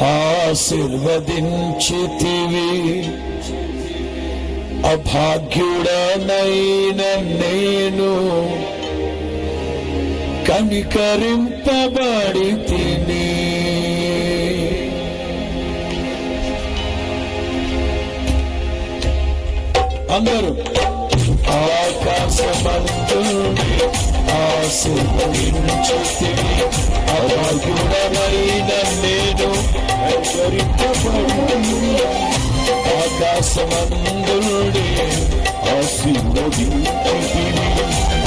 ఆశీర్వదించితివి. అభాగ్యుడనైన నేను కనికరింపబడి తిని అందరూ ఆకాశమంతుని ఆశీర్వదించితివి అభాగ్యుడనైన నేను కనికరింపబడి ఆకాశమందుడి ఆశీర్వదించితివి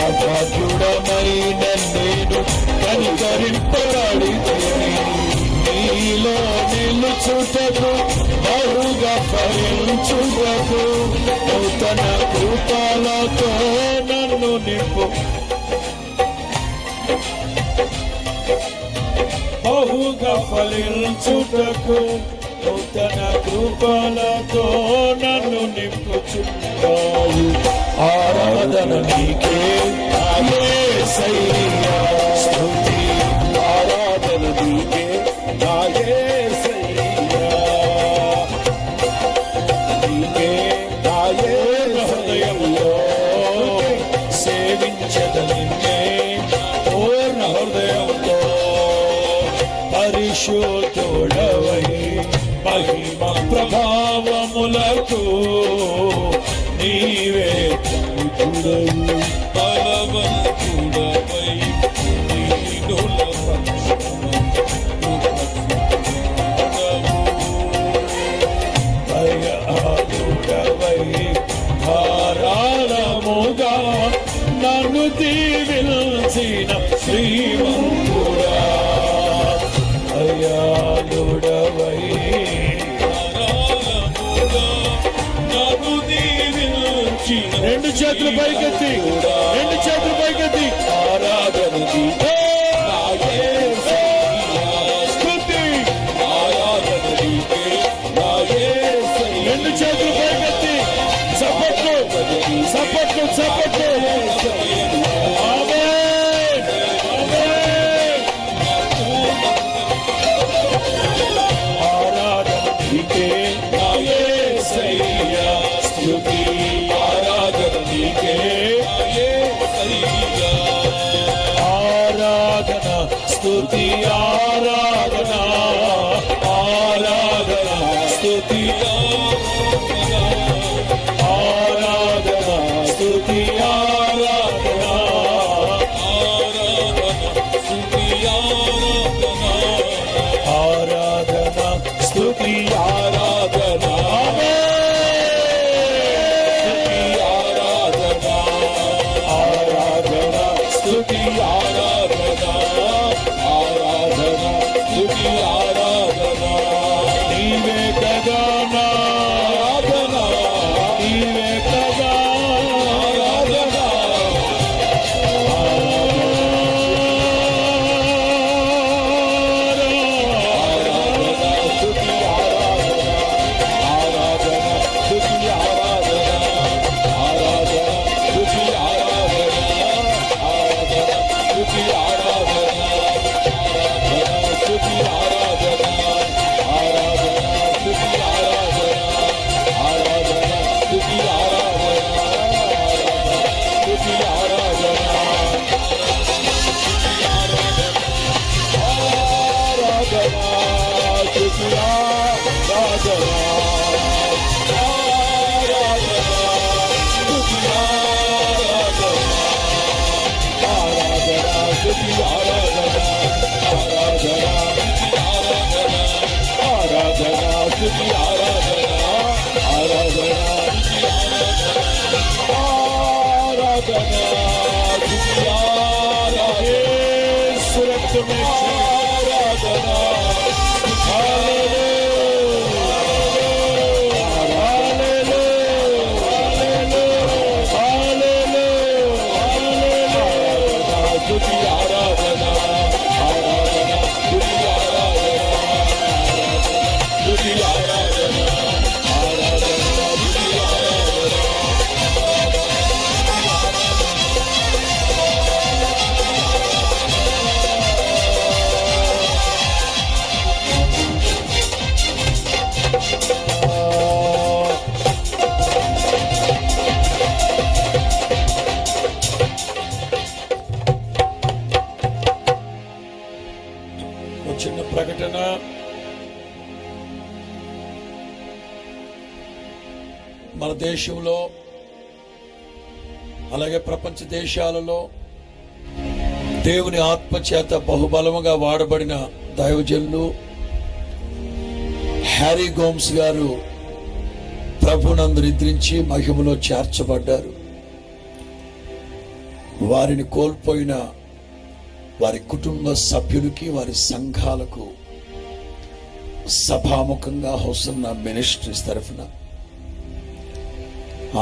అభాగ్యుడమైన నేను కనికరింపబడి నీలో నిలుచుటకు బహుగా ఫలించుటకు నూతన కృపాలతో నన్ను నింపు బహుగా ఫలించుటకు నూతన కృపలతో నన్ను నింపుచున్నావు. ఆరాధన నీకు పరిశుద్ధుడవై మహిమ ప్రభావములకు నీవే విధుడవు బలవంతుడవై నీనుల దయాళుడవై ధారాళముగా నన్ను దీవిల్చిన శ్రీమంతుడా. రెండు చేతులు పైకెత్తి. రెండు చేతులు పైకెత్తి. ఆరాధన రెండు చేతులు పైకెత్తి. చప్పట్లు చప్పట్లు చప్పట్లు యేసయ్యా to make you. మన దేశంలో అలాగే ప్రపంచ దేశాలలో దేవుని ఆత్మ చేత బహుబలముగా వాడబడిన దైవజనులు హ్యారీ గోమ్స్ గారు ప్రభునందు నిద్రించి మహిమలో చేర్చబడ్డారు. వారిని కోల్పోయిన వారి కుటుంబ సభ్యులకి వారి సంఘాలకు సభాముఖంగా హోసన్న మినిస్ట్రీస్ తరఫున